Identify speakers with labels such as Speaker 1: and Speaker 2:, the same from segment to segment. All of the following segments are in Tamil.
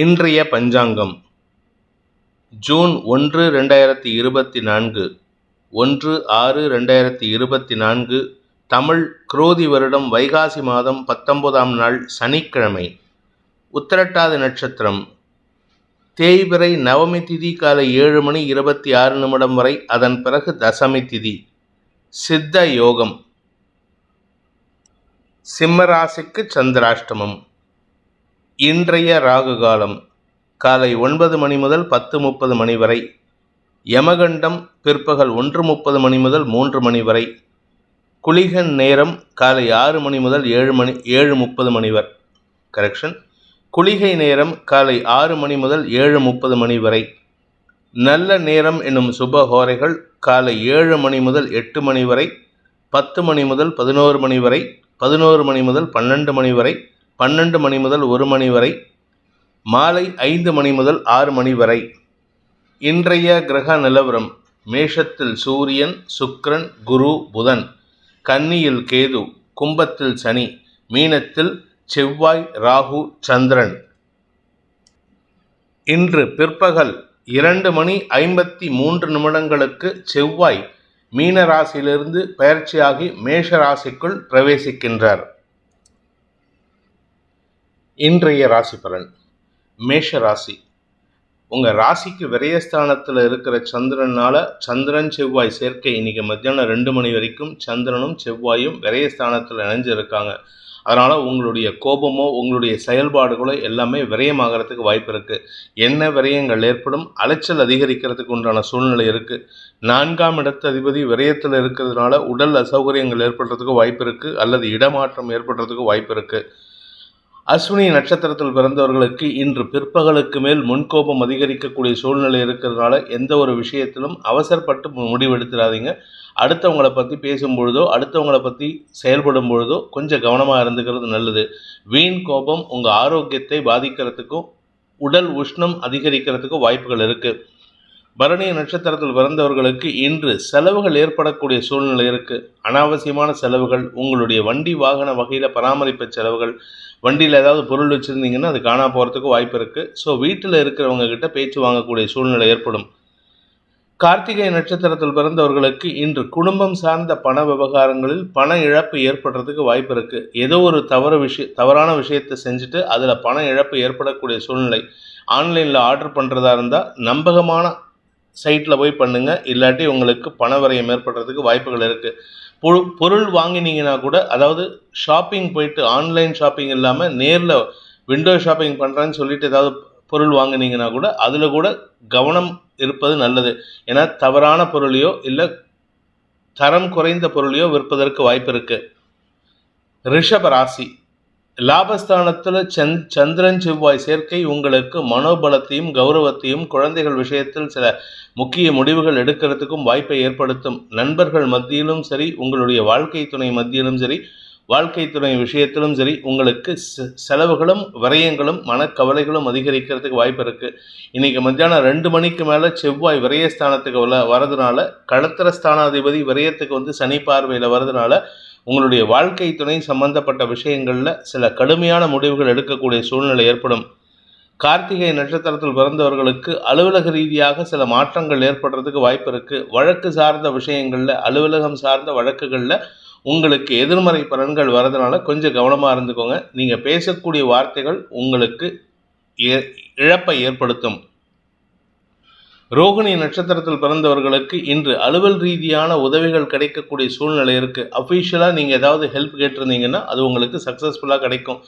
Speaker 1: இன்றைய பஞ்சாங்கம். ஜூன் ஒன்று ரெண்டாயிரத்தி இருபத்தி நான்கு ஒன்று ஆறு ரெண்டாயிரத்தி இருபத்தி நான்கு தமிழ் குரோதி வருடம் வைகாசி மாதம் பத்தொன்பதாம் நாள் சனிக்கிழமை உத்திரட்டாதி நட்சத்திரம். தேய்பிறை நவமி திதி காலை ஏழு மணி இருபத்தி ஆறு நிமிடம் வரை அதன் பிறகு தசமி திதி. சித்த யோகம். சிம்மராசிக்கு சந்திராஷ்டமம். இன்றைய ராகு காலம் காலை ஒன்பது மணி முதல் பத்து முப்பது மணி வரை யமகண்டம் பிற்பகல் ஒன்று முப்பது மணி முதல் மூன்று மணி வரை குளிகன் நேரம் காலை ஆறு மணி முதல் ஏழு மணி ஏழு முப்பது மணி வரை. கரெக்ஷன் குளிகை நேரம் காலை ஆறு மணி முதல் ஏழு முப்பது மணி வரை. நல்ல நேரம் என்னும் சுப ஹோரைகள் காலை ஏழு மணி முதல் எட்டு மணி வரை பத்து மணி முதல் பதினோரு மணி வரை பதினோரு மணி முதல் பன்னெண்டு மணி வரை பன்னெண்டு மணி முதல் ஒரு மணி வரை மாலை ஐந்து மணி முதல் ஆறு மணி வரை. இன்றைய கிரக நிலவரம் மேஷத்தில் சூரியன் சுக்ரன் குரு புதன் கன்னியில் கேது கும்பத்தில் சனி மீனத்தில் செவ்வாய் ராகு சந்திரன். இன்று பிற்பகல் இரண்டு மணி ஐம்பத்தி மூன்று நிமிடங்களுக்கு செவ்வாய் மீன ராசியிலிருந்து பயிற்சியாகி மேஷ ராசிக்குள் பிரவேசிக்கின்றார். இன்றைய ராசி பலன். மேஷ ராசி. உங்கள் ராசிக்கு விரயஸ்தானத்தில் இருக்கிற சந்திரனால சந்திரன் செவ்வாய் சேர்க்கை இன்றைக்கி மத்தியானம் ரெண்டு மணி வரைக்கும் சந்திரனும் செவ்வாயும் விரயஸ்தானத்தில் இணைஞ்சு இருக்காங்க அதனால் உங்களுடைய கோபமோ உங்களுடைய செயல்பாடுகளோ எல்லாமே விரயமாகறதுக்கு வாய்ப்பு இருக்குது என்ன விரயங்கள் ஏற்படும்? அலைச்சல் அதிகரிக்கிறதுக்கு உண்டான சூழ்நிலை இருக்குது நான்காம் இடத்து அதிபதி விரயத்தில் இருக்கிறதுனால உடல் அசௌகரியங்கள் ஏற்படுறதுக்கு வாய்ப்பு இருக்குது அல்லது இடமாற்றம் ஏற்படுறதுக்கு வாய்ப்பு இருக்குது அஸ்வினி நட்சத்திரத்தில் பிறந்தவர்களுக்கு இன்று பிற்பகலுக்கு மேல் முன்கோபம் அதிகரிக்கக்கூடிய சூழ்நிலை இருக்கிறதுனால எந்த ஒரு விஷயத்திலும் அவசரப்பட்டு முடிவெடுத்துடாதீங்க அடுத்தவங்களை பற்றி பேசும்பொழுதோ அடுத்தவங்களை பற்றி செயல்படும் பொழுதோ கொஞ்சம் கவனமாக இருந்துக்கிறது நல்லது. வீண் கோபம் உங்கள் ஆரோக்கியத்தை பாதிக்கிறதுக்கும் உடல் உஷ்ணம் அதிகரிக்கிறதுக்கும் வாய்ப்புகள் இருக்குது பரணி நட்சத்திரத்தில் பிறந்தவர்களுக்கு இன்று செலவுகள் ஏற்படக்கூடிய சூழ்நிலை இருக்குது அனாவசியமான செலவுகள் உங்களுடைய வண்டி வாகன வகையில் பராமரிப்பு செலவுகள் வண்டியில் ஏதாவது பொருள் வச்சுருந்தீங்கன்னா அது காணா போகிறதுக்கு வாய்ப்பு இருக்குது ஸோ வீட்டில் இருக்கிறவங்க கிட்ட பேச்சு வாங்கக்கூடிய சூழ்நிலை ஏற்படும். கார்த்திகை நட்சத்திரத்தில் பிறந்தவர்களுக்கு இன்று குடும்பம் சார்ந்த பண விவகாரங்களில் பண இழப்பு ஏற்படுறதுக்கு வாய்ப்பு இருக்குது ஏதோ ஒரு தவறு விஷய தவறான விஷயத்தை செஞ்சுட்டு அதில் பண இழப்பு ஏற்படக்கூடிய சூழ்நிலை ஆன்லைனில் ஆர்டர் பண்ணுறதா இருந்தால் நம்பகமான சைட்டில் போய் பண்ணுங்கள் இல்லாட்டி உங்களுக்கு பண விரயம் ஏற்படுறதுக்கு வாய்ப்புகள் இருக்குது பொ பொருள் வாங்கினீங்கன்னா கூட அதாவது ஷாப்பிங் போயிட்டு ஆன்லைன் ஷாப்பிங் இல்லாமல் நேரில் விண்டோ ஷாப்பிங் பண்ணுறேன்னு சொல்லிட்டு ஏதாவது பொருள் வாங்கினீங்கன்னா கூட அதில் கூட கவனம் இருப்பது நல்லது. ஏன்னா தவறான பொருளையோ இல்லை தரம் குறைந்த பொருளையோ விற்பதற்கு வாய்ப்பு இருக்குது ரிஷப ராசி. லாபஸ்தானத்தில் சந் சந்திரன் செவ்வாய் சேர்க்கை உங்களுக்கு மனோபலத்தையும் கௌரவத்தையும் குழந்தைகள் விஷயத்தில் சில முக்கிய முடிவுகள் எடுக்கிறதுக்கும் வாய்ப்பை ஏற்படுத்தும். நண்பர்கள் மத்தியிலும் சரி உங்களுடைய வாழ்க்கை துணை மத்தியிலும் சரி வாழ்க்கை துணை விஷயத்திலும் சரி உங்களுக்கு செலவுகளும் விரயங்களும் மனக்கவலைகளும் அதிகரிக்கிறதுக்கு வாய்ப்பு இருக்குது இன்றைக்கி மத்தியானம் ரெண்டு மணிக்கு மேலே செவ்வாய் விரயஸ்தானத்துக்கு வரதுனால களத்திர ஸ்தானாதிபதி விரயத்துக்கு வந்து சனி பார்வையில் வரதுனால உங்களுடைய வாழ்க்கை துணை சம்பந்தப்பட்ட விஷயங்களில் சில கடுமையான முடிவுகள் எடுக்கக்கூடிய சூழ்நிலை ஏற்படும். கார்த்திகை நட்சத்திரத்தில் பிறந்தவர்களுக்கு அலுவலக ரீதியாக சில மாற்றங்கள் ஏற்படுறதுக்கு வாய்ப்பு இருக்குது வழக்கு சார்ந்த விஷயங்களில் அலுவலகம் சார்ந்த வழக்குகளில் உங்களுக்கு எதிர்மறை பலன்கள் வரதுனால கொஞ்சம் கவனமாக இருந்துக்கோங்க. நீங்கள் பேசக்கூடிய வார்த்தைகள் உங்களுக்கு இழப்பை ஏற்படுத்தும். ரோகிணி நட்சத்திரத்தில் பிறந்தவர்களுக்கு இன்று அலுவல் ரீதியான உதவிகள் கிடைக்கக்கூடிய சூழ்நிலை இருக்குது அஃபிஷியலாக நீங்கள் ஏதாவது ஹெல்ப் கேட்டிருந்தீங்கன்னா அது உங்களுக்கு சக்ஸஸ்ஃபுல்லாக கிடைக்கும்.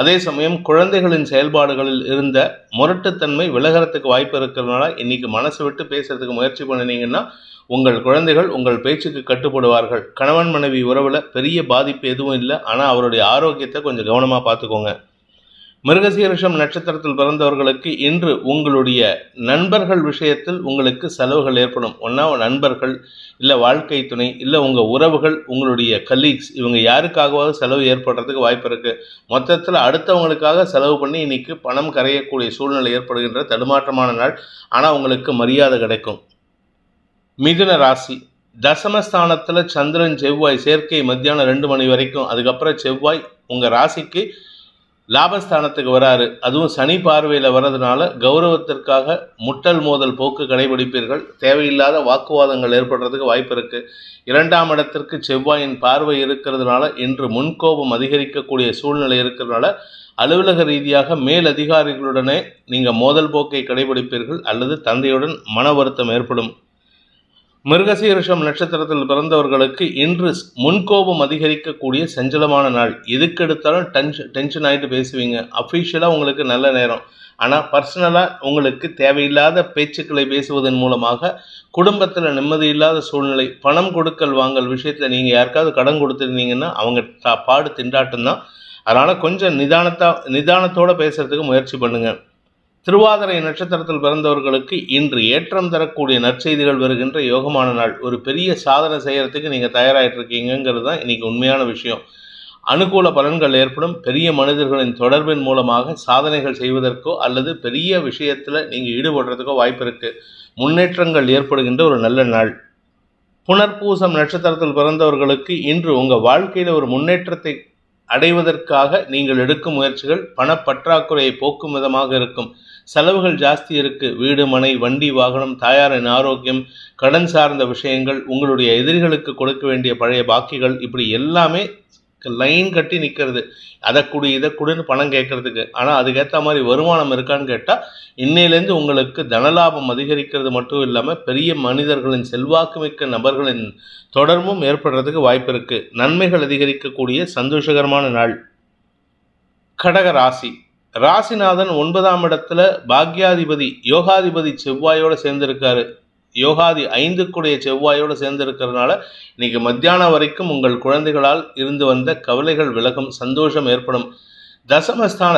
Speaker 1: அதே சமயம் குழந்தைகளின் செயல்பாடுகளில் இருந்த முரட்டுத்தன்மை விலகிறதுக்கு வாய்ப்பு இருக்கிறதுனால இன்றைக்கி மனசு விட்டு பேசுகிறதுக்கு முயற்சி பண்ணினீங்கன்னா உங்கள் குழந்தைகள் உங்கள் பேச்சுக்கு கட்டுப்படுவார்கள். கணவன் மனைவி உறவில் பெரிய பாதிப்பு எதுவும் இல்லை. ஆனால் அவருடைய ஆரோக்கியத்தை கொஞ்சம் கவனமாக பார்த்துக்கோங்க. மிருகசீரிஷம் நட்சத்திரத்தில் பிறந்தவர்களுக்கு இன்று உங்களுடைய நண்பர்கள் விஷயத்தில் உங்களுக்கு செலவுகள் ஏற்படும். ஒன்றா நண்பர்கள் இல்லை வாழ்க்கை துணை இல்லை உங்கள் உறவுகள் உங்களுடைய கலீக்ஸ் இவங்க யாருக்காகவாவது செலவு ஏற்படுறதுக்கு வாய்ப்பு இருக்குது மொத்தத்தில் அடுத்தவங்களுக்காக செலவு பண்ணி இன்னைக்கு பணம் கரையக்கூடிய சூழ்நிலை ஏற்படுகின்ற தடுமாற்றமான நாள். ஆனால் உங்களுக்கு மரியாதை கிடைக்கும். மிதுன ராசி. தசமஸ்தானத்தில் சந்திரன் செவ்வாய் சேர்க்கை மத்தியானம் ரெண்டு மணி வரைக்கும். அதுக்கப்புறம் செவ்வாய் உங்கள் ராசிக்கு லாபஸ்தானத்துக்கு வராரு. அதுவும் சனி பார்வையில் வர்றதுனால கௌரவத்திற்காக முட்டல் மோதல் போக்கு கடைபிடிப்பீர்கள். தேவையில்லாத வாக்குவாதங்கள் ஏற்படுறதுக்கு வாய்ப்பு இருக்கு. இரண்டாம் இடத்திற்கு செவ்வாயின் பார்வை இருக்கிறதுனால இன்று முன்கோபம் அதிகரிக்கக்கூடிய சூழ்நிலை இருக்கிறதுனால அலுவலக ரீதியாக மேல் அதிகாரிகளுடனே நீங்கள் மோதல் போக்கை கடைபிடிப்பீர்கள் அல்லது தந்தையுடன் மன வருத்தம் ஏற்படும். மிருகசீரிஷம் நட்சத்திரத்தில் பிறந்தவர்களுக்கு இன்று முன்கோபம் அதிகரிக்கக்கூடிய சஞ்சலமான நாள். எதுக்கெடுத்தாலும் டென்ஷன் டென்ஷன் ஆகிட்டு பேசுவீங்க. அஃபீஷியலாக உங்களுக்கு நல்ல நேரம். ஆனால் பர்சனலாக உங்களுக்கு தேவையில்லாத பேச்சுக்களை பேசுவதன் மூலமாக குடும்பத்தில் நிம்மதி இல்லாத சூழ்நிலை பணம் கொடுக்கல் வாங்கல் விஷயத்தில் நீங்கள் யாருக்காவது கடன் கொடுத்துருந்தீங்கன்னா அவங்க தா பாடு திண்டாட்டம் தான். அதனால் கொஞ்சம் நிதானத்தா நிதானத்தோடு பேசுகிறதுக்கு முயற்சி பண்ணுங்கள் திருவாதிரை நட்சத்திரத்தில் பிறந்தவர்களுக்கு இன்று ஏற்றம் தரக்கூடிய நற்செய்திகள் வருகின்ற யோகமான நாள். ஒரு பெரிய சாதனை செய்கிறதுக்கு நீங்கள் தயாராகிட்டு இருக்கீங்கிறது தான் இன்றைக்கி உண்மையான விஷயம். அனுகூல பலன்கள் ஏற்படும். பெரிய மனிதர்களின் தொடர்பின் மூலமாக சாதனைகள் செய்வதற்கோ அல்லது பெரிய விஷயத்தில் நீங்கள் ஈடுபடுறதுக்கோ வாய்ப்பு இருக்குது முன்னேற்றங்கள் ஏற்படுகின்ற ஒரு நல்ல நாள். புனர்பூசம் நட்சத்திரத்தில் பிறந்தவர்களுக்கு இன்று உங்கள் வாழ்க்கையில் ஒரு முன்னேற்றத்தை அடைவதற்காக நீங்கள் எடுக்கும் முயற்சிகள் பணப்பற்றாக்குறையை போக்கும் விதமாக இருக்கும். செலவுகள் ஜாஸ்தி இருக்கு. வீடு மனை வண்டி வாகனம் தாயாரின் ஆரோக்கியம் கடன் சார்ந்த விஷயங்கள் உங்களுடைய எதிரிகளுக்கு கொடுக்க வேண்டிய பழைய பாக்கிகள் இப்படி எல்லாமே லைன் கட்டி நிற்கிறது அதை கொடு இதை கொடுன்னு பணம் கேட்கறதுக்கு. ஆனால் அதுக்கேற்ற மாதிரி வருமானம் இருக்கான்னு கேட்டால் இன்னையிலேருந்து உங்களுக்கு தனலாபம் அதிகரிக்கிறது மட்டும் இல்லாமல் பெரிய மனிதர்களின் செல்வாக்குமிக்க நபர்களின் தொடர்பும் ஏற்படுறதுக்கு வாய்ப்பு இருக்குது நன்மைகள் அதிகரிக்கக்கூடிய சந்தோஷகரமான நாள். கடக ராசி. ராசிநாதன் ஒன்பதாம் இடத்துல பாக்யாதிபதி யோகாதிபதி செவ்வாயோடு சேர்ந்திருக்காரு. யோகாதி ஐந்துக்குடைய செவ்வாயோடு சேர்ந்திருக்கிறதுனால இன்னைக்கு மத்தியானம் வரைக்கும் உங்கள் குழந்தைகளால் இருந்து வந்த கவலைகள் விலகும் சந்தோஷம் ஏற்படும். தசமஸ்தான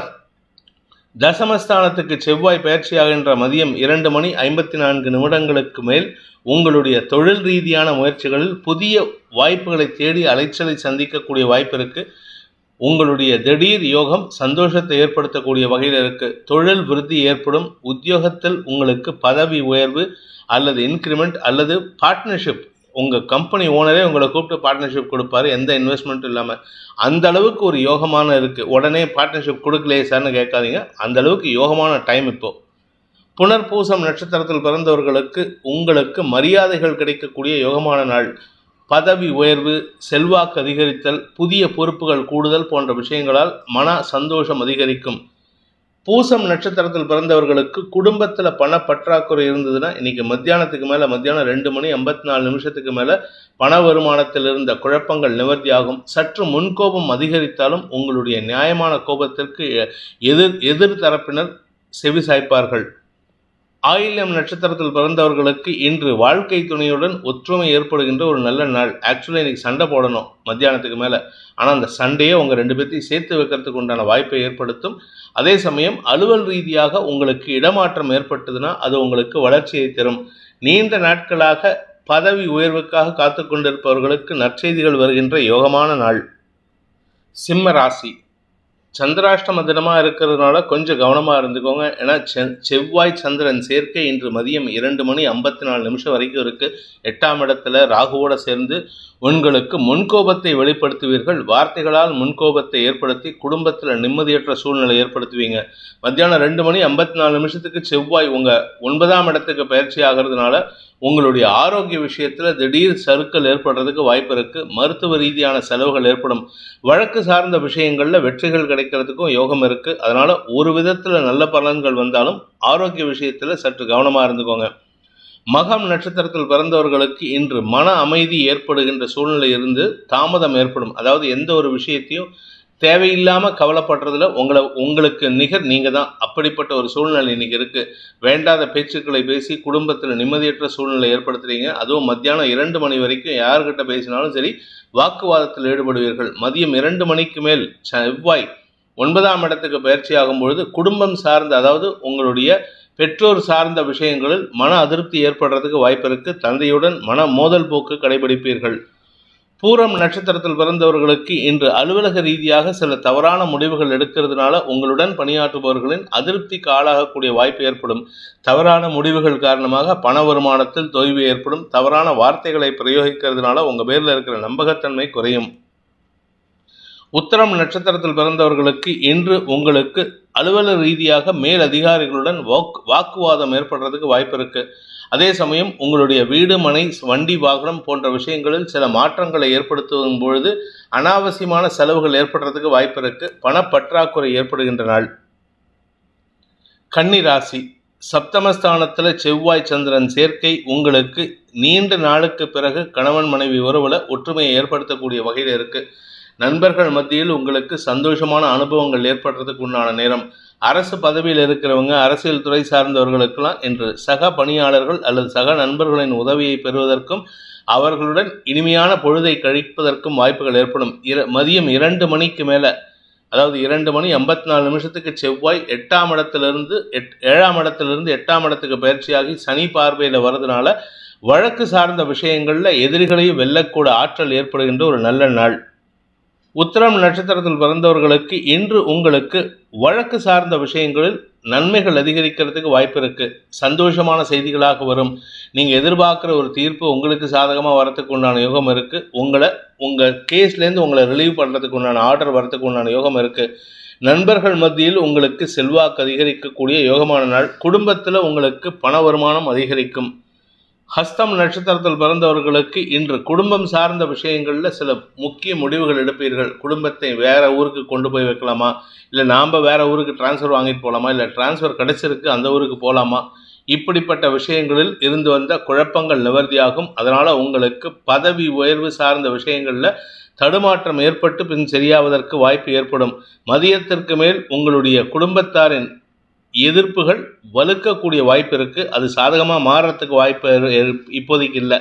Speaker 1: தசமஸ்தானத்துக்கு செவ்வாய் பயிற்சியாகின்ற மதியம் இரண்டு மணி ஐம்பத்தி நான்கு நிமிடங்களுக்கு மேல் உங்களுடைய தொழில் ரீதியான முயற்சிகளில் புதிய வாய்ப்புகளை தேடி அலைச்சலை சந்திக்கக்கூடிய வாய்ப்பு இருக்குது உங்களுடைய திடீர் யோகம் சந்தோஷத்தை ஏற்படுத்தக்கூடிய வகையில் இருக்கு. தொழில் விருத்தி ஏற்படும். உத்தியோகத்தில் உங்களுக்கு பதவி உயர்வு அல்லது இன்க்ரிமெண்ட் அல்லது பார்ட்னர்ஷிப் உங்கள் கம்பெனி ஓனரே உங்களை கூப்பிட்டு பார்ட்னர்ஷிப் கொடுப்பாரு. எந்த இன்வெஸ்ட்மெண்ட்டும் இல்லாமல் அந்த அளவுக்கு ஒரு யோகமான இருக்குது உடனே பார்ட்னர்ஷிப் கொடுக்கலையே சார்னு கேட்காதீங்க. அந்த அளவுக்கு யோகமான டைம் இப்போது புனர்பூசம் நட்சத்திரத்தில் பிறந்தவர்களுக்கு உங்களுக்கு மரியாதைகள் கிடைக்கக்கூடிய யோகமான நாள். பதவி உயர்வு செல்வாக்கு அதிகரித்தல் புதிய பொறுப்புகள் கூடுதல் போன்ற விஷயங்களால் மன சந்தோஷம் அதிகரிக்கும். பூசம் நட்சத்திரத்தில் பிறந்தவர்களுக்கு குடும்பத்தில் பண பற்றாக்குறை இருந்ததுன்னா இன்னைக்கு மத்தியானத்துக்கு மேலே மத்தியானம் ரெண்டு மணி ஐம்பத்தி நாலு நிமிஷத்துக்கு மேலே பண வருமானத்தில் இருந்த குழப்பங்கள் நிவர்த்தியாகும். சற்று முன்கோபம் அதிகரித்தாலும் உங்களுடைய நியாயமான கோபத்திற்கு எதிர் எதிர் தரப்பினர் செவி சாய்ப்பார்கள் ஆயில்யம் நட்சத்திரத்தில் பிறந்தவர்களுக்கு இன்று வாழ்க்கை துணையுடன் ஒற்றுமை ஏற்படுகின்ற ஒரு நல்ல நாள். ஆக்சுவலாக இன்னைக்கு சண்டை போடணும் மத்தியானத்துக்கு மேலே. ஆனால் அந்த சண்டையை உங்கள் ரெண்டு பேர்த்தையும் சேர்த்து வைக்கிறதுக்கு உண்டான வாய்ப்பை ஏற்படுத்தும். அதே சமயம் அலுவல் ரீதியாக உங்களுக்கு இடமாற்றம் ஏற்பட்டதுன்னா அது உங்களுக்கு வளர்ச்சியை தரும். நீண்ட நாட்களாக பதவி உயர்வுக்காக காத்து கொண்டிருப்பவர்களுக்கு நற்செய்திகள் வருகின்ற யோகமான நாள். சிம்ம ராசி. சந்திராஷ்டம தினமாக இருக்கிறதுனால கொஞ்சம் கவனமாக இருந்துக்கோங்க. ஏன்னா செவ்வாய் சந்திரன் சேர்க்கை இன்று மதியம் இரண்டு மணி ஐம்பத்தி நாலு நிமிஷம் வரைக்கும் இருக்குது எட்டாம் இடத்துல ராகுவோட சேர்ந்து உங்களுக்கு முன்கோபத்தை வெளிப்படுத்துவீர்கள். வார்த்தைகளால் முன்கோபத்தை ஏற்படுத்தி குடும்பத்தில் நிம்மதியற்ற சூழ்நிலை ஏற்படுத்துவீங்க. மத்தியானம் ரெண்டு மணி ஐம்பத்தி நாலு நிமிஷத்துக்கு செவ்வாய் உங்கள் ஒன்பதாம் இடத்துக்கு பயிற்சி ஆகிறதுனால உங்களுடைய ஆரோக்கிய விஷயத்தில் திடீர் சறுக்கல் ஏற்படுறதுக்கு வாய்ப்பு இருக்குது மருத்துவ ரீதியான செலவுகள் ஏற்படும். வழக்கு சார்ந்த விஷயங்களில் வெற்றிகள் கிடைக்கிறதுக்கும் யோகம் இருக்குது அதனால் ஒரு விதத்தில் நல்ல பலன்கள் வந்தாலும் ஆரோக்கிய விஷயத்தில் சற்று கவனமாக இருந்துக்கோங்க. மகம் நட்சத்திரத்தில் பிறந்தவர்களுக்கு இன்று மன அமைதி ஏற்படுகின்ற சூழ்நிலை இருந்து தாமதம் ஏற்படும். அதாவது எந்த ஒரு விஷயத்தையும் தேவையில்லாமல் கவலைப்படுறதுல உங்களை உங்களுக்கு நிகர் நீங்கள் தான் அப்படிப்பட்ட ஒரு சூழ்நிலை இன்னைக்கு இருக்குது வேண்டாத பேச்சுக்களை பேசி குடும்பத்தில் நிம்மதியற்ற சூழ்நிலை ஏற்படுத்துறீங்க. அதுவும் மத்தியானம் இரண்டு மணி வரைக்கும் யார்கிட்ட பேசினாலும் சரி வாக்குவாதத்தில் ஈடுபடுவீர்கள். மதியம் இரண்டு மணிக்கு மேல் செவ்வாய் ஒன்பதாம் இடத்துக்கு பயிற்சி ஆகும் பொழுது குடும்பம் சார்ந்த அதாவது உங்களுடைய பெற்றோர் சார்ந்த விஷயங்களில் மன அதிருப்தி ஏற்படுறதுக்கு வாய்ப்பு இருக்கு. தந்தையுடன் மன மோதல் போக்கு கடைபிடிப்பீர்கள். பூரம் நட்சத்திரத்தில் பிறந்தவர்களுக்கு இன்று அலுவலக ரீதியாக சில தவறான முடிவுகள் எடுக்கிறதுனால உங்களுடன் பணியாற்றுபவர்களின் அதிருப்திக்கு ஆளாகக்கூடிய வாய்ப்பு ஏற்படும். தவறான முடிவுகள் காரணமாக பண வருமானத்தில் தொய்வு ஏற்படும். தவறான வார்த்தைகளை பிரயோகிக்கிறதுனால உங்கள் பேரில் இருக்கிற நம்பகத்தன்மை குறையும். உத்தரம் நட்சத்திரத்தில் பிறந்தவர்களுக்கு இன்று உங்களுக்கு அலுவலக ரீதியாக மேல் அதிகாரிகளுடன் வாக்கு வாக்குவாதம் ஏற்படுறதுக்கு வாய்ப்பு இருக்கு. அதே சமயம் உங்களுடைய வீடு மனை வண்டி வாகனம் போன்ற விஷயங்களில் சில மாற்றங்களை ஏற்படுத்தும் பொழுது அனாவசியமான செலவுகள் ஏற்படுறதுக்கு வாய்ப்பு இருக்கு. பணப்பற்றாக்குறை ஏற்படுகின்ற நாள். கன்னி ராசி. சப்தமஸ்தானத்தில் செவ்வாய் சந்திரன் சேர்க்கை உங்களுக்கு நீண்ட நாளுக்கு பிறகு கணவன் மனைவி உறவுல ஒற்றுமையை ஏற்படுத்தக்கூடிய வகையில் இருக்குது நண்பர்கள் மத்தியில் உங்களுக்கு சந்தோஷமான அனுபவங்கள் ஏற்படுறதுக்கு உண்டான நேரம். அரசு பதவியில் இருக்கிறவங்க அரசியல் துறை சார்ந்தவர்களுக்கெல்லாம் இன்று சக பணியாளர்கள் அல்லது சக நண்பர்களின் உதவியை பெறுவதற்கும் அவர்களுடன் இனிமையான பொழுதை கழிப்பதற்கும் வாய்ப்புகள் ஏற்படும். இர மதியம் இரண்டு மணிக்கு மேலே அதாவது இரண்டு மணி ஐம்பத்தி நாலு நிமிஷத்துக்கு செவ்வாய் எட்டாம் இடத்திலிருந்து எட் ஏழாம் இடத்திலிருந்து எட்டாம் இடத்துக்கு பயிற்சியாகி சனி பார்வையில் வர்றதுனால வழக்கு சார்ந்த விஷயங்களில் எதிரிகளையும் வெல்லக்கூட ஆற்றல் ஏற்படுகின்ற ஒரு நல்ல நாள். உத்திரம் நட்சத்திரத்தில் பிறந்தவர்களுக்கு இன்று உங்களுக்கு வழக்கு சார்ந்த விஷயங்களில் நன்மைகள் அதிகரிக்கிறதுக்கு வாய்ப்பு இருக்கு. சந்தோஷமான செய்திகளாக வரும். நீங்கள் எதிர்பார்க்குற ஒரு தீர்ப்பு உங்களுக்கு சாதகமாக வரத்துக்கு உண்டான யோகம் இருக்கு. உங்களை உங்கள் கேஸ்லேருந்து உங்களை ரிலீவ் பண்ணுறதுக்கு உண்டான ஆர்டர் வரத்துக்கு உண்டான யோகம் இருக்கு. நண்பர்கள் மத்தியில் உங்களுக்கு செல்வாக்கு அதிகரிக்கக்கூடிய யோகமான நாள். குடும்பத்தில் உங்களுக்கு பண வருமானம் அதிகரிக்கும். ஹஸ்தம் நட்சத்திரத்தில் பிறந்தவர்களுக்கு இன்று குடும்பம் சார்ந்த விஷயங்களில் சில முக்கிய முடிவுகள் எடுப்பீர்கள். குடும்பத்தை வேறு ஊருக்கு கொண்டு போய் வைக்கலாமா? இல்லை நாம் வேறு ஊருக்கு டிரான்ஸ்ஃபர் வாங்கிட்டு போகலாமா இல்லை டிரான்ஸ்ஃபர் கிடைச்சிருக்கு அந்த ஊருக்கு போகலாமா இப்படிப்பட்ட விஷயங்களில் இருந்து வந்த குழப்பங்கள் நிவர்த்தியாகும். அதனால் உங்களுக்கு பதவி உயர்வு சார்ந்த விஷயங்களில் தடுமாற்றம் ஏற்பட்டு பின் சரியாவதற்கு வாய்ப்பு ஏற்படும். மதியத்திற்கு மேல் உங்களுடைய குடும்பத்தாரின் எதிர்ப்புகள் வலுக்கக்கூடிய வாய்ப்பு இருக்குது அது சாதகமாக மாறுறதுக்கு வாய்ப்பு இப்போதைக்கு இல்லை.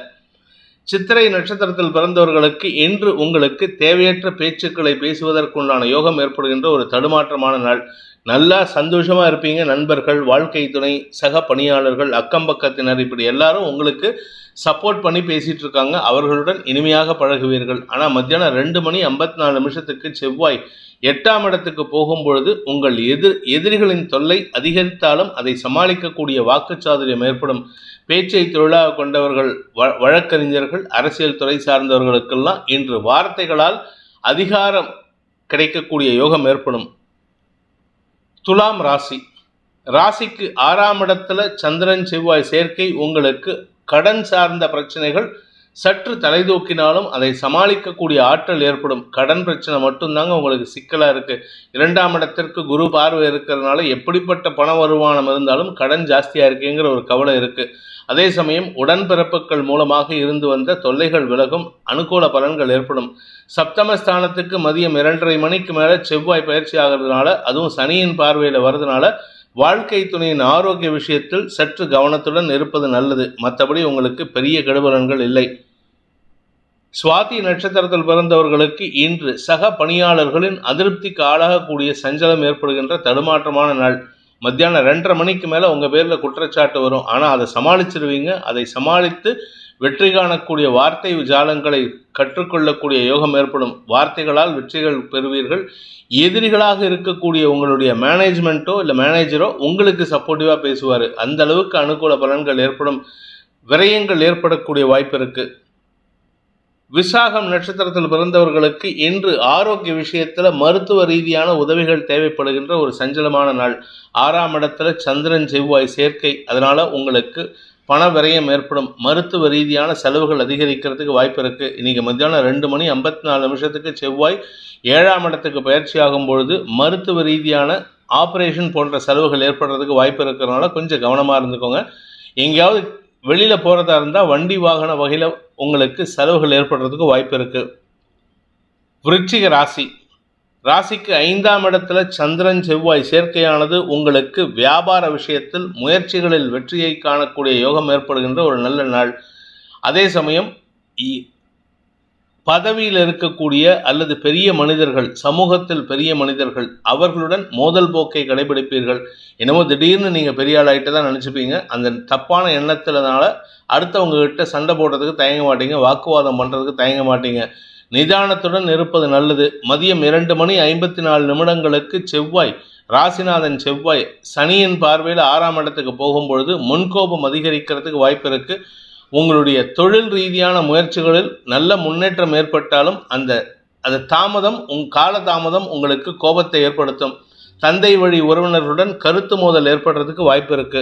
Speaker 1: சித்திரை நட்சத்திரத்தில் பிறந்தவர்களுக்கு இன்று உங்களுக்கு தேவையற்ற பேச்சுக்களை பேசுவதற்குண்டான யோகம் ஏற்படுகின்ற ஒரு தடுமாற்றமான நாள். நல்லா சந்தோஷமாக இருப்பீங்க நண்பர்கள் வாழ்க்கை துணை சக பணியாளர்கள் அக்கம் பக்கத்தினர் இப்படி எல்லாரும் உங்களுக்கு சப்போர்ட் பண்ணி பேசிகிட்டு இருக்காங்க. அவர்களுடன் இனிமையாக பழகுவீர்கள். ஆனால் மத்தியானம் ரெண்டு மணி ஐம்பத்தி நாலு நிமிஷத்துக்கு செவ்வாய் எட்டாம் இடத்துக்கு போகும்பொழுது உங்கள் எதிர் எதிரிகளின் தொல்லை அதிகரித்தாலும் அதை சமாளிக்கக்கூடிய வாக்குச்சாதுரியம் ஏற்படும். பேச்சை தொழிலாக கொண்டவர்கள் வ- வழக்கறிஞர்கள் அரசியல் துறை சார்ந்தவர்களுக்கெல்லாம் இன்று வார்த்தைகளால் அதிகாரம் கிடைக்கக்கூடிய யோகம் ஏற்படும். துலாம் ராசி. ராசிக்கு ஆறாம் இடத்துல சந்திரன் செவ்வாய் சேர்க்கை உங்களுக்கு கடன் சார்ந்த பிரச்சனைகள் சற்று தலைதூக்கினாலும் அதை சமாளிக்கக்கூடிய ஆற்றல் ஏற்படும். கடன் பிரச்சனை மட்டும்தாங்க உங்களுக்கு சிக்கலாக இருக்கு. இரண்டாம் இடத்திற்கு குரு பார்வை இருக்கிறதுனால எப்படிப்பட்ட பண வருமானம் இருந்தாலும் கடன் ஜாஸ்தியாக இருக்குங்கிற ஒரு கவலை இருக்கு. அதே சமயம் உடன்பிறப்புகள் மூலமாக இருந்து வந்த தொல்லைகள் விலகும் அனுகூல பலன்கள் ஏற்படும். சப்தமஸ்தானத்துக்கு மதியம் இரண்டரை மணிக்கு மேலே செவ்வாய் பயிற்சி ஆகிறதுனால அதுவும் சனியின் பார்வையில் வர்றதுனால வாழ்க்கை துணையின் ஆரோக்கிய விஷயத்தில் சற்று கவனத்துடன் இருப்பது நல்லது. மற்றபடி உங்களுக்கு பெரிய கெடுபலன்கள் இல்லை. சுவாதி நட்சத்திரத்தில் பிறந்தவர்களுக்கு இன்று சக பணியாளர்களின் அதிருப்திக்கு ஆளாகக்கூடிய சஞ்சலம் ஏற்படுகின்ற தடுமாற்றமான நாள். மத்தியானம் ரெண்டரை மணிக்கு மேலே உங்கள் பேரில் குற்றச்சாட்டு வரும். ஆனால் அதை சமாளிச்சிருவீங்க. அதை சமாளித்து வெற்றி காணக்கூடிய வார்த்தை ஜாலங்களை கற்றுக்கொள்ளக்கூடிய யோகம் ஏற்படும். வார்த்தைகளால் வெற்றிகள் பெறுவீர்கள். எதிரிகளாக இருக்கக்கூடிய உங்களுடைய மேனேஜ்மெண்ட்டோ இல்லை மேனேஜரோ உங்களுக்கு சப்போர்ட்டிவாக பேசுவார். அந்த அளவுக்கு அனுகூல பலன்கள் ஏற்படும். விரயங்கள் ஏற்படக்கூடிய வாய்ப்பு இருக்குது விசாகம் நட்சத்திரத்தில் பிறந்தவர்களுக்கு இன்று ஆரோக்கிய விஷயத்தில் மருத்துவ ரீதியான உதவிகள் தேவைப்படுகின்ற ஒரு சஞ்சலமான நாள். ஆறாம் இடத்துல சந்திரன் செவ்வாய் சேர்க்கை. அதனால் உங்களுக்கு பண விரயம் ஏற்படும். மருத்துவ ரீதியான செலவுகள் அதிகரிக்கிறதுக்கு வாய்ப்பு இருக்குது இன்றைக்கி மத்தியானம் ரெண்டு மணி ஐம்பத்தி நாலு நிமிஷத்துக்கு செவ்வாய் ஏழாம் இடத்துக்கு பயிற்சியாகும் பொழுது மருத்துவ ரீதியான ஆப்ரேஷன் போன்ற செலவுகள் ஏற்படுறதுக்கு வாய்ப்பு இருக்கிறனால கொஞ்சம் கவனமாக இருந்துக்கோங்க. எங்கேயாவது வெளியில் போகிறதா இருந்தால் வண்டி வாகன வகையில் உங்களுக்கு செலவுகள் ஏற்படுறதுக்கு வாய்ப்பு இருக்குது விருச்சிக ராசி. ராசிக்கு ஐந்தாம் இடத்துல சந்திரன் செவ்வாய் சேர்க்கையானது உங்களுக்கு வியாபார விஷயத்தில் முயற்சிகளில் வெற்றியை காணக்கூடிய யோகம் ஏற்படுகின்ற ஒரு நல்ல நாள். அதே சமயம் இ- பதவியில் இருக்கக்கூடிய அல்லது பெரிய மனிதர்கள் சமூகத்தில் பெரிய மனிதர்கள் அவர்களுடன் மோதல் போக்கை கடைபிடிப்பீர்கள். என்னமோ திடீர்னு நீங்கள் பெரிய ஆளாகிட்டு தான் நினச்சிப்பீங்க. அந்த தப்பான எண்ணத்தினால அடுத்தவங்ககிட்ட சண்டை போடுறதுக்கு தயங்க மாட்டீங்க வாக்குவாதம் பண்ணுறதுக்கு தயங்க மாட்டீங்க. நிதானத்துடன் இருப்பது நல்லது. மதியம் இரண்டு மணி ஐம்பத்தி நாலு நிமிடங்களுக்கு செவ்வாய் ராசிநாதன் செவ்வாய் சனியின் பார்வையில் ஆறாம் இடத்துக்கு போகும்பொழுது முன்கோபம் அதிகரிக்கிறதுக்கு வாய்ப்பு இருக்கு. உங்களுடைய தொழில் ரீதியான முயற்சிகளில் நல்ல முன்னேற்றம் ஏற்பட்டாலும் அந்த அது தாமதம் உங் கால தாமதம் உங்களுக்கு கோபத்தை ஏற்படுத்தும். தந்தை வழி உறவினர்களுடன் கருத்து மோதல் ஏற்படுறதுக்கு வாய்ப்பு இருக்கு.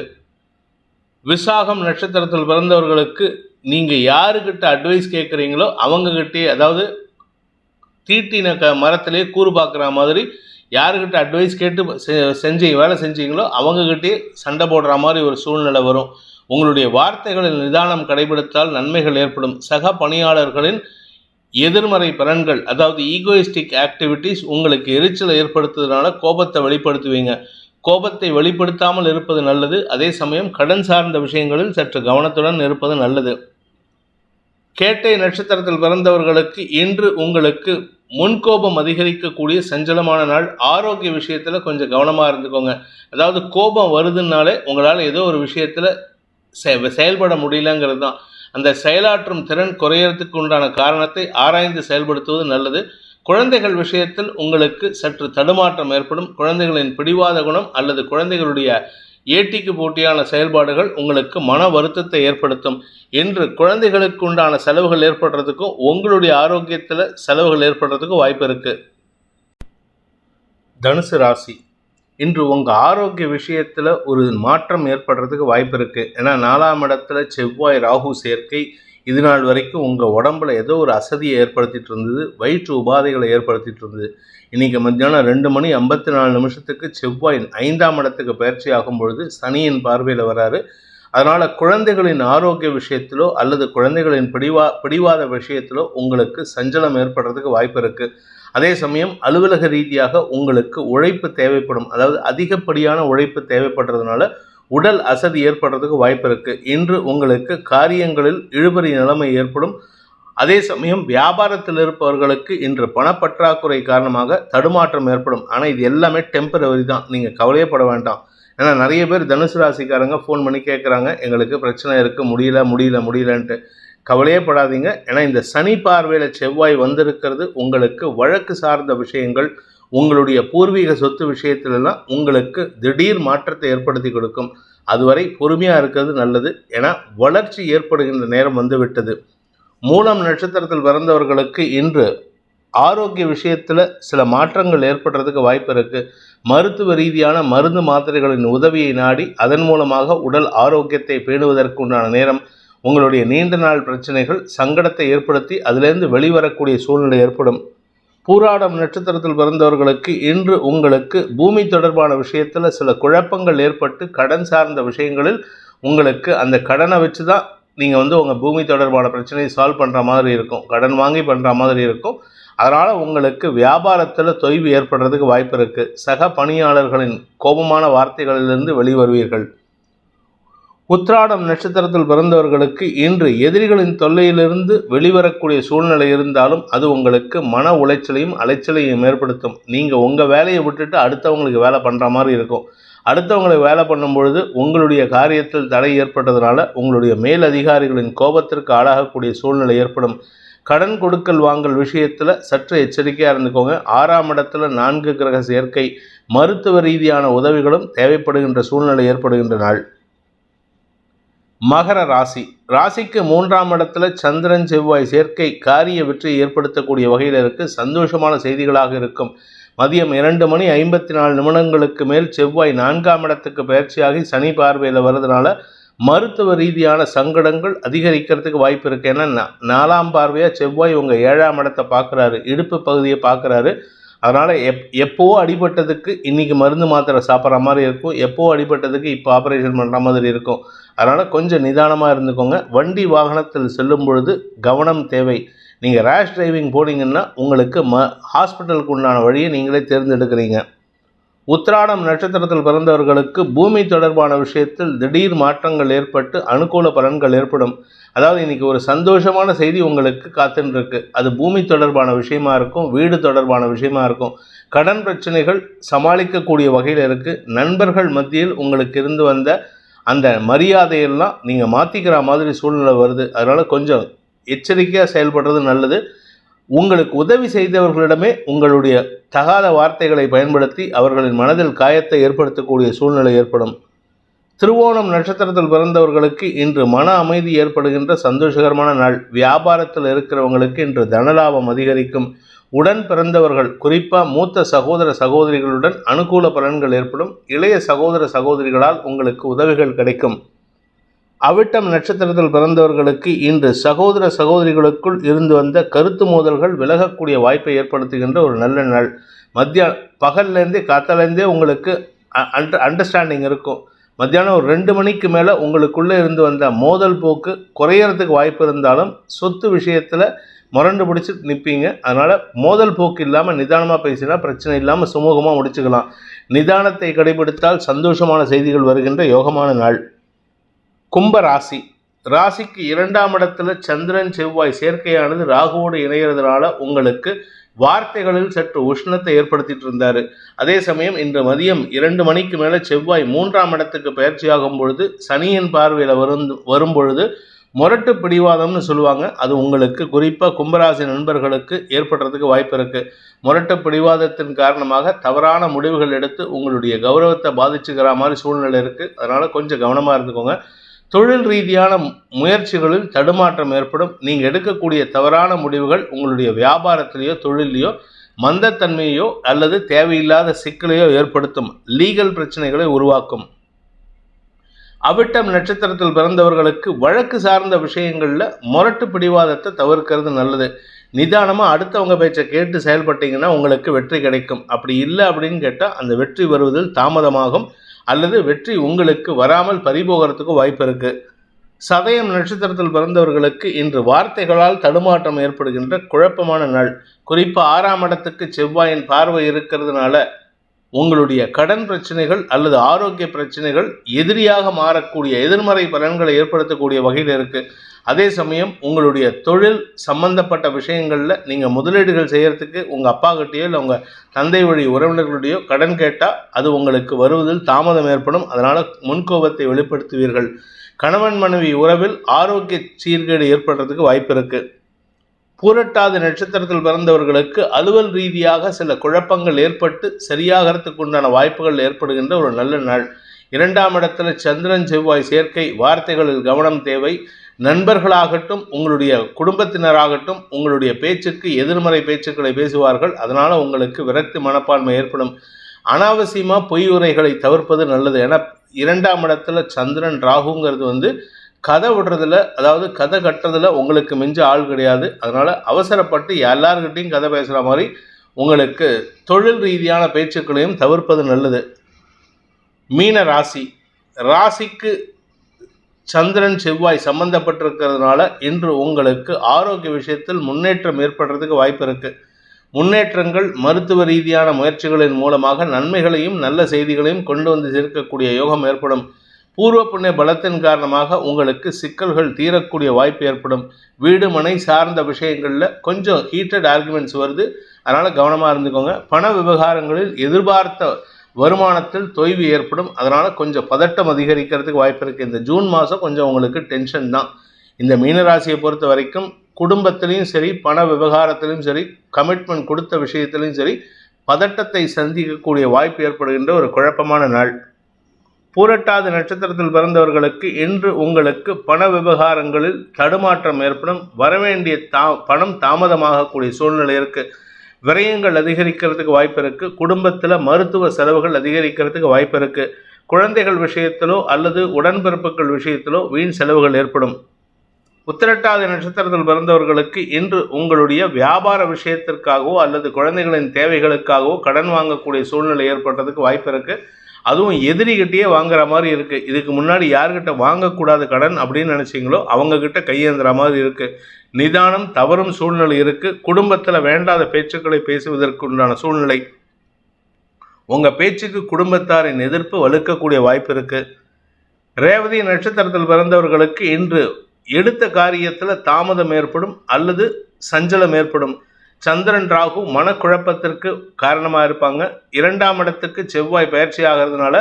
Speaker 1: விசாகம் நட்சத்திரத்தில் பிறந்தவர்களுக்கு நீங்கள் யாருக்கிட்ட அட்வைஸ் கேட்குறீங்களோ அவங்கக்கிட்டே அதாவது தீட்டின க மரத்திலே கூறு பார்க்குற மாதிரி யாருக்கிட்ட அட்வைஸ் கேட்டு செ- செஞ்சு வேலை செஞ்சீங்களோ அவங்கக்கிட்டே சண்டை போடுற மாதிரி ஒரு சூழ்நிலை வரும். உங்களுடைய வார்த்தைகளில் நிதானம் கடைபிடித்தால் நன்மைகள் ஏற்படும். சக பணியாளர்களின் எதிர்மறை பலன்கள் அதாவது ஈகோயிஸ்டிக் ஆக்டிவிட்டீஸ் உங்களுக்கு எரிச்சலை ஏற்படுத்துறதுனால கோபத்தை வெளிப்படுத்துவீங்க. கோபத்தை வெளிப்படுத்தாமல் இருப்பது நல்லது. அதே சமயம் கடன் சார்ந்த விஷயங்களில் சற்று கவனத்துடன் இருப்பது நல்லது. கேட்டை நட்சத்திரத்தில் பிறந்தவர்களுக்கு இன்று உங்களுக்கு முன்கோபம் அதிகரிக்கக்கூடிய சஞ்சலமான நாள். ஆரோக்கிய விஷயத்தில் கொஞ்சம் கவனமாக இருந்துக்கோங்க. அதாவது கோபம் வருதுன்னாலே உங்களால் ஏதோ ஒரு விஷயத்தில் செ- செயல்பட முடியலங்கிறது தான் அந்த செயலாற்றும் திறன் குறையறதுக்கு உண்டான காரணத்தை ஆராய்ந்து செயல்படுத்துவது நல்லது. குழந்தைகள் விஷயத்தில் உங்களுக்கு சற்று தடுமாற்றம் ஏற்படும். குழந்தைகளின் பிடிவாத குணம் அல்லது குழந்தைகளுடைய ஏட்டிக்கு போட்டியான செயல்பாடுகள் உங்களுக்கு மன வருத்தத்தை ஏற்படுத்தும். என்று குழந்தைகளுக்கு உண்டான செலவுகள் ஏற்படுறதுக்கும் உங்களுடைய ஆரோக்கியத்தில் செலவுகள் ஏற்படுறதுக்கும் வாய்ப்பு இருக்கு. தனுசு ராசி. இன்று உங்கள் ஆரோக்கிய விஷயத்தில் ஒரு மாற்றம் ஏற்படுறதுக்கு வாய்ப்பு இருக்குது ஏன்னா நாலாம் இடத்துல செவ்வாய் ராகு சேர்க்கை இது நாள் வரைக்கும் உங்கள் உடம்புல ஏதோ ஒரு அசதியை ஏற்படுத்திட்டு இருந்தது. வயிற்று உபாதைகளை ஏற்படுத்திட்டு இருந்தது. இன்றைக்கி மத்தியானம் ரெண்டு மணி ஐம்பத்தி நாலு நிமிஷத்துக்கு செவ்வாய் ஐந்தாம் இடத்துக்கு பயிற்சி ஆகும் பொழுது சனியின் பார்வையில் வராரு. அதனால் குழந்தைகளின் ஆரோக்கிய விஷயத்திலோ அல்லது குழந்தைகளின் பிடிவா பிடிவாத விஷயத்திலோ உங்களுக்கு சஞ்சலம் ஏற்படுறதுக்கு வாய்ப்பு இருக்குது அதே சமயம் அலுவலக ரீதியாக உங்களுக்கு உழைப்பு தேவைப்படும். அதாவது அதிகப்படியான உழைப்பு தேவைப்படுறதுனால உடல் அசதி ஏற்படுறதுக்கு வாய்ப்பு இருக்குது இன்று உங்களுக்கு காரியங்களில் இழுபறி நிலைமை ஏற்படும். அதே சமயம் வியாபாரத்தில் இருப்பவர்களுக்கு இன்று பணப்பற்றாக்குறை காரணமாக தடுமாற்றம் ஏற்படும். ஆனால் இது எல்லாமே டெம்பரவரி தான். நீங்கள் கவலையப்பட வேண்டாம். ஏன்னா நிறைய பேர் தனுசு ராசிக்காரங்க ஃபோன் பண்ணி கேட்குறாங்க எங்களுக்கு பிரச்சனை இருக்குது முடியல முடியல முடியலன்ட்டு. கவலையே படாதீங்க. ஏன்னா இந்த சனி பார்வையில் செவ்வாய் வந்திருக்கிறது உங்களுக்கு வழக்கு சார்ந்த விஷயங்கள் உங்களுடைய பூர்வீக சொத்து விஷயத்திலெல்லாம் உங்களுக்கு திடீர் மாற்றத்தை ஏற்படுத்தி கொடுக்கும். அதுவரை பொறுமையாக இருக்கிறது நல்லது. ஏன்னா வளர்ச்சி ஏற்படுகின்ற நேரம் வந்துவிட்டது மூலம் நட்சத்திரத்தில் பிறந்தவர்களுக்கு இன்று ஆரோக்கிய விஷயத்தில் சில மாற்றங்கள் ஏற்படுறதுக்கு வாய்ப்பு இருக்குது மருத்துவ ரீதியான மருந்து மாத்திரைகளின் உதவியை நாடி அதன் மூலமாக உடல் ஆரோக்கியத்தை பேணுவதற்கு உண்டான நேரம் உங்களுடைய நீண்ட நாள் பிரச்சனைகள் சங்கடத்தை ஏற்படுத்தி அதிலிருந்து வெளிவரக்கூடிய சூழ்நிலை ஏற்படும். பூராடம் நட்சத்திரத்தில் பிறந்தவர்களுக்கு இன்று உங்களுக்கு பூமி தொடர்பான விஷயத்தில் சில குழப்பங்கள் ஏற்பட்டு கடன் சார்ந்த விஷயங்களில் உங்களுக்கு அந்த கடனை வச்சு தான் நீங்கள் வந்து உங்கள் பூமி தொடர்பான பிரச்சனையை சால்வ் பண்ணுற மாதிரி இருக்கும். கடன் வாங்கி பண்ணுற மாதிரி இருக்கும். அதனால் உங்களுக்கு வியாபாரத்தில் தொய்வு ஏற்படுறதுக்கு வாய்ப்பு இருக்குது சக பணியாளர்களின் கோபமான வார்த்தைகளிலிருந்து வெளிவருவீர்கள். உத்ராடம் நட்சத்திரத்தில் பிறந்தவர்களுக்கு இன்று எதிரிகளின் தொல்லையிலிருந்து வெளிவரக்கூடிய சூழ்நிலை இருந்தாலும் அது உங்களுக்கு மன உளைச்சலையும் அலைச்சலையும் ஏற்படுத்தும். நீங்கள் உங்கள் வேலையை விட்டுட்டு அடுத்தவங்களுக்கு வேலை பண்ணுற மாதிரி இருக்கும். அடுத்தவங்களை வேலை பண்ணும் பொழுது உங்களுடைய காரியத்தில் தடை ஏற்பட்டதுனால உங்களுடைய மேல் அதிகாரிகளின் கோபத்திற்கு ஆளாகக்கூடிய சூழ்நிலை ஏற்படும். கடன் கொடுக்கல் வாங்கல் விஷயத்தில் சற்று எச்சரிக்கையாக இருந்துக்கோங்க. ஆறாம் இடத்துல நான்கு கிரக சேர்க்கை மருத்துவ ரீதியான உதவிகளும் தேவைப்படுகின்ற சூழ்நிலை ஏற்படுகின்ற நாள். மகர ராசி. ராசிக்கு மூன்றாம் இடத்துல சந்திரன் செவ்வாய் சேர்க்கை காரிய வெற்றியை ஏற்படுத்தக்கூடிய வகையில் இருக்கு. சந்தோஷமான செய்திகளாக இருக்கும். மதியம் இரண்டு மணி ஐம்பத்தி நாலு நிமிடங்களுக்கு மேல் செவ்வாய் நான்காம் இடத்துக்கு பயிற்சியாகி சனி பார்வையில் வர்றதுனால மருத்துவ ரீதியான சங்கடங்கள் அதிகரிக்கிறதுக்கு வாய்ப்பு இருக்கு. ஏன்னா நாலாம் பார்வையாக செவ்வாய் உங்கள் ஏழாம் இடத்தை பார்க்குறாரு. இடுப்பு பகுதியை பார்க்குறாரு. அதனால் எப் எப்போவோ அடிபட்டதுக்கு இன்றைக்கி மருந்து மாத்திரை சாப்பிட்ற மாதிரி இருக்கும். எப்போவோ அடிபட்டதுக்கு இப்போ ஆப்ரேஷன் பண்ணுற மாதிரி இருக்கும். அதனால் கொஞ்சம் நிதானமாக இருந்துக்கோங்க. வண்டி வாகனத்தில் செல்லும் பொழுது கவனம் தேவை. நீங்கள் ரேஷ் டிரைவிங் போனீங்கன்னா உங்களுக்கு ம ஹாஸ்பிட்டலுக்கு உண்டான வழியை நீங்களே தேர்ந்தெடுக்கிறீங்க. உத்திராடம் நட்சத்திரத்தில் பிறந்தவர்களுக்கு பூமி தொடர்பான விஷயத்தில் திடீர் மாற்றங்கள் ஏற்பட்டு அனுகூல பலன்கள் ஏற்படும். அதாவது இன்றைக்கி ஒரு சந்தோஷமான செய்தி உங்களுக்கு காத்துன்ருக்கு. அது பூமி தொடர்பான விஷயமா இருக்கும் வீடு தொடர்பான விஷயமா இருக்கும். கடன் பிரச்சனைகள் சமாளிக்கக்கூடிய வகையில் இருக்குது நண்பர்கள் மத்தியில் உங்களுக்கு இருந்து வந்த அந்த மரியாதையெல்லாம் நீங்கள் மாற்றிக்கிற மாதிரி சூழ்நிலை வருது. அதனால் கொஞ்சம் எச்சரிக்கையாக செயல்படுறது நல்லது. உங்களுக்கு உதவி செய்தவர்களிடமே உங்களுடைய தகாத வார்த்தைகளை பயன்படுத்தி அவர்களின் மனதில் காயத்தை ஏற்படுத்தக்கூடிய சூழ்நிலை ஏற்படும். திருவோணம் நட்சத்திரத்தில் பிறந்தவர்களுக்கு இன்று மன அமைதி ஏற்படுகின்ற சந்தோஷகரமான நாள். வியாபாரத்தில் இருக்கிறவங்களுக்கு இன்று தனலாபம் அதிகரிக்கும். உடன் பிறந்தவர்கள் குறிப்பாக மூத்த சகோதர சகோதரிகளுடன் அனுகூல பலன்கள் ஏற்படும். இளைய சகோதர சகோதரிகளால் உங்களுக்கு உதவிகள் கிடைக்கும். அவிட்டம் நட்சத்திரத்தில் பிறந்தவர்களுக்கு இன்று சகோதர சகோதரிகளுக்குள் இருந்து வந்த கருத்து மோதல்கள் விலகக்கூடிய வாய்ப்பை ஏற்படுத்துகின்ற ஒரு நல்ல நாள். மத்தியானம் பகல்லேருந்தே காத்தாலேருந்தே உங்களுக்கு அண்டர் அண்டர்ஸ்டாண்டிங் இருக்கும். மத்தியானம் ஒரு ரெண்டு மணிக்கு மேலே உங்களுக்குள்ளே இருந்து வந்த மோதல் போக்கு குறையறதுக்கு வாய்ப்பு இருந்தாலும் சொத்து விஷயத்தில் முரண்டு பிடிச்சி நிற்பீங்க அதனால் மோதல் போக்கு இல்லாமல் நிதானமாக பேசினா பிரச்சனை இல்லாமல் சுமூகமாக முடிச்சுக்கலாம். நிதானத்தை கடைபிடித்தால் சந்தோஷமான செய்திகள் வருகின்ற யோகமான நாள். கும்ப ராசி. ராசிக்கு இரண்டாம் இடத்துல சந்திரன் செவ்வாய் சேர்க்கையானது ராகுவோடு இணைகிறதுனால உங்களுக்கு வார்த்தைகளில் சற்று உஷ்ணத்தை ஏற்படுத்திட்டு இருந்தார். அதே சமயம் இன்று மதியம் இரண்டு மணிக்கு மேலே செவ்வாய் மூன்றாம் இடத்துக்கு பயிற்சியாகும் பொழுது சனியின் பார்வையில் வரும் வரும்பொழுது முரட்டு பிடிவாதம்னு சொல்லுவாங்க. அது உங்களுக்கு குறிப்பாக கும்பராசி நண்பர்களுக்கு ஏற்படுறதுக்கு வாய்ப்பு இருக்குது முரட்டு பிடிவாதத்தின் காரணமாக தவறான முடிவுகள் எடுத்து உங்களுடைய கௌரவத்தை பாதிச்சுக்கிற மாதிரி சூழ்நிலை இருக்குது அதனால் கொஞ்சம் கவனமாக இருந்துக்கோங்க. தொழில் ரீதியான முயற்சிகளில் தடுமாற்றம் ஏற்படும். நீங்கள் எடுக்கக்கூடிய தவறான முடிவுகள் உங்களுடைய வியாபாரத்திலேயோ தொழிலையோ மந்தத்தன்மையோ அல்லது தேவையில்லாத சிக்கலையோ ஏற்படுத்தும். லீகல் பிரச்சனைகளை உருவாக்கும். அவிட்டம் நட்சத்திரத்தில் பிறந்தவர்களுக்கு வழக்கு சார்ந்த விஷயங்களில் முரட்டு பிடிவாதத்தை தவிர்க்கிறது நல்லது. நிதானமாக அடுத்தவங்க பேச்சை கேட்டு செயல்பட்டீங்கன்னா உங்களுக்கு வெற்றி கிடைக்கும். அப்படி இல்லை அப்படின்னு கேட்டால் அந்த வெற்றி வருவதில் தாமதமாகும். அல்லது வெற்றி உங்களுக்கு வராமல் பறிபோகிறதுக்கு வாய்ப்பு இருக்குது சதயம் நட்சத்திரத்தில் பிறந்தவர்களுக்கு இன்று வார்த்தைகளால் தடுமாற்றம் ஏற்படுகின்ற குழப்பமான நாள். குறிப்பாக ஆறாம் இடத்துக்கு செவ்வாயின் பார்வை இருக்கிறதுனால உங்களுடைய கடன் பிரச்சனைகள் அல்லது ஆரோக்கிய பிரச்சனைகள் எதிரியாக மாறக்கூடிய எதிர்மறை பலன்களை ஏற்படுத்தக்கூடிய வகையில் இருக்குது அதே சமயம் உங்களுடைய தொழில் சம்பந்தப்பட்ட விஷயங்களில் நீங்கள் முதலீடுகள் செய்கிறதுக்கு உங்கள் அப்பா கிட்டேயோ இல்லை உங்கள் தந்தை வழி உறவினர்களுடையோ கடன் கேட்டால் அது உங்களுக்கு வருவதில் தாமதம் ஏற்படும். அதனால் முன்கோபத்தை வெளிப்படுத்துவீர்கள். கணவன் மனைவி உறவில் ஆரோக்கிய சீர்கேடு ஏற்படுறதுக்கு வாய்ப்பு இருக்குது பூரட்டாதி நட்சத்திரத்தில் பிறந்தவர்களுக்கு அலுவல் ரீதியாக சில குழப்பங்கள் ஏற்பட்டு சரியாகிறதுக்கு உண்டான வாய்ப்புகள் ஏற்படுகின்ற ஒரு நல்ல நாள். இரண்டாம் இடத்துல சந்திரன் செவ்வாய் சேர்க்கை வார்த்தைகளில் கவனம் தேவை. நண்பர்களாகட்டும் உங்களுடைய குடும்பத்தினராகட்டும் உங்களுடைய பேச்சுக்கு எதிர்மறை பேச்சுக்களை பேசுவார்கள். அதனால் உங்களுக்கு விரக்தி மனப்பான்மை ஏற்படும். அனாவசியமாக பொய் உரைகளை தவிர்ப்பது நல்லது. ஏன்னா இரண்டாம் இடத்துல சந்திரன் ராகுங்கிறது வந்து கதை விடுறதுல அதாவது கதை கட்டுறதுல உங்களுக்கு மிஞ்ச ஆள் கிடையாது. அதனால் அவசரப்பட்டு எல்லாருக்கிட்டையும் கதை பேசுகிற மாதிரி உங்களுக்கு தொழில் ரீதியான பேச்சுக்களையும் தவிர்ப்பது நல்லது. மீன ராசி. ராசிக்கு சந்திரன் செவ்வாய் சம்பந்தப்பட்டிருக்கிறதுனால இன்று உங்களுக்கு ஆரோக்கிய விஷயத்தில் முன்னேற்றம் ஏற்படுறதுக்கு வாய்ப்பு இருக்குது முன்னேற்றங்கள் மருத்துவ ரீதியான முயற்சிகளின் மூலமாக நன்மைகளையும் நல்ல செய்திகளையும் கொண்டு வந்து சேர்க்கக்கூடிய யோகம் ஏற்படும். பூர்வ புண்ணிய பலத்தின் காரணமாக உங்களுக்கு சிக்கல்கள் தீரக்கூடிய வாய்ப்பு ஏற்படும். வீடு மனை சார்ந்த விஷயங்களில் கொஞ்சம் ஹீட்டட் ஆர்குமெண்ட்ஸ் வருது. அதனால் கவனமாக இருந்துக்கோங்க. பண விவகாரங்களில் எதிர்பார்த்த வருமானத்தில் தொய்வு ஏற்படும். அதனால் கொஞ்சம் பதட்டம் அதிகரிக்கிறதுக்கு வாய்ப்பு இருக்குது இந்த ஜூன் மாதம் கொஞ்சம் உங்களுக்கு டென்ஷன் தான். இந்த மீனராசியை பொறுத்த வரைக்கும் குடும்பத்திலையும் சரி பண விவகாரத்திலையும் சரி கமிட்மெண்ட் கொடுத்த விஷயத்திலையும் சரி பதட்டத்தை சந்திக்கக்கூடிய வாய்ப்பு ஏற்படுகின்ற ஒரு குழப்பமான நாள். பூரட்டாத நட்சத்திரத்தில் பிறந்தவர்களுக்கு இன்று உங்களுக்கு பண விவகாரங்களில் தடுமாற்றம் ஏற்படும். வரவேண்டிய தா பணம் தாமதமாகக்கூடிய சூழ்நிலை இருக்குது விரயங்கள் அதிகரிக்கிறதுக்கு வாய்ப்பு இருக்குது குடும்பத்தில் மருத்துவ செலவுகள் அதிகரிக்கிறதுக்கு வாய்ப்பு இருக்குது குழந்தைகள் விஷயத்திலோ அல்லது உடன்பிறப்புகள் விஷயத்திலோ வீண் செலவுகள் ஏற்படும். உத்திரட்டாதி நட்சத்திரத்தில் பிறந்தவர்களுக்கு இன்று உங்களுடைய வியாபார விஷயத்திற்காகவோ அல்லது குழந்தைகளின் தேவைகளுக்காகவோ கடன் வாங்கக்கூடிய சூழ்நிலை ஏற்படுறதுக்கு வாய்ப்பு இருக்குது அதுவும் எதிரிகிட்டேயே வாங்குற மாதிரி இருக்குது இதுக்கு முன்னாடி யார்கிட்ட வாங்கக்கூடாத கடன் அப்படின்னு நினச்சிங்களோ அவங்கக்கிட்ட கையேந்துற மாதிரி இருக்குது நிதானம் தவறும் சூழ்நிலை இருக்குது குடும்பத்தில் வேண்டாத பேச்சுக்களை பேசுவதற்கு உண்டான சூழ்நிலை. உங்கள் பேச்சுக்கு குடும்பத்தாரின் எதிர்ப்பு வலுக்கக்கூடிய வாய்ப்பு இருக்குது ரேவதி நட்சத்திரத்தில் பிறந்தவர்களுக்கு இன்று எடுத்த காரியத்தில் தாமதம் ஏற்படும் அல்லது சஞ்சலம் ஏற்படும். சந்திரன் ராகு மனக்குழப்பத்திற்கு காரணமாக இருப்பாங்க. இரண்டாம் இடத்துக்கு செவ்வாய் பயிற்சி ஆகிறதுனால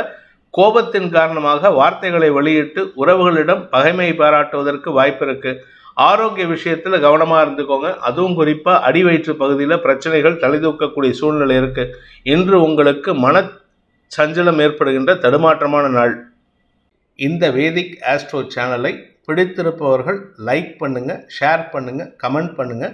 Speaker 1: கோபத்தின் காரணமாக வார்த்தைகளை வெளியிட்டு உறவுகளிடம் பகைமை பாராட்டுவதற்கு வாய்ப்பு இருக்குது ஆரோக்கிய விஷயத்தில் கவனமாக இருந்துக்கோங்க. அதுவும் குறிப்பாக அடி வயிற்று பகுதியில் பிரச்சனைகள் தலைதூக்கக்கூடிய சூழ்நிலை இருக்குது இன்று உங்களுக்கு மன சஞ்சலம் ஏற்படுகின்ற தடுமாற்றமான நாள். இந்த வேதிக் ஆஸ்ட்ரோ சேனலை பிடித்திருப்பவர்கள் லைக் பண்ணுங்கள் ஷேர் பண்ணுங்கள் கமெண்ட் பண்ணுங்கள்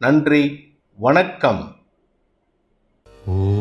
Speaker 1: நன்றி வணக்கம்.
Speaker 2: ஓ.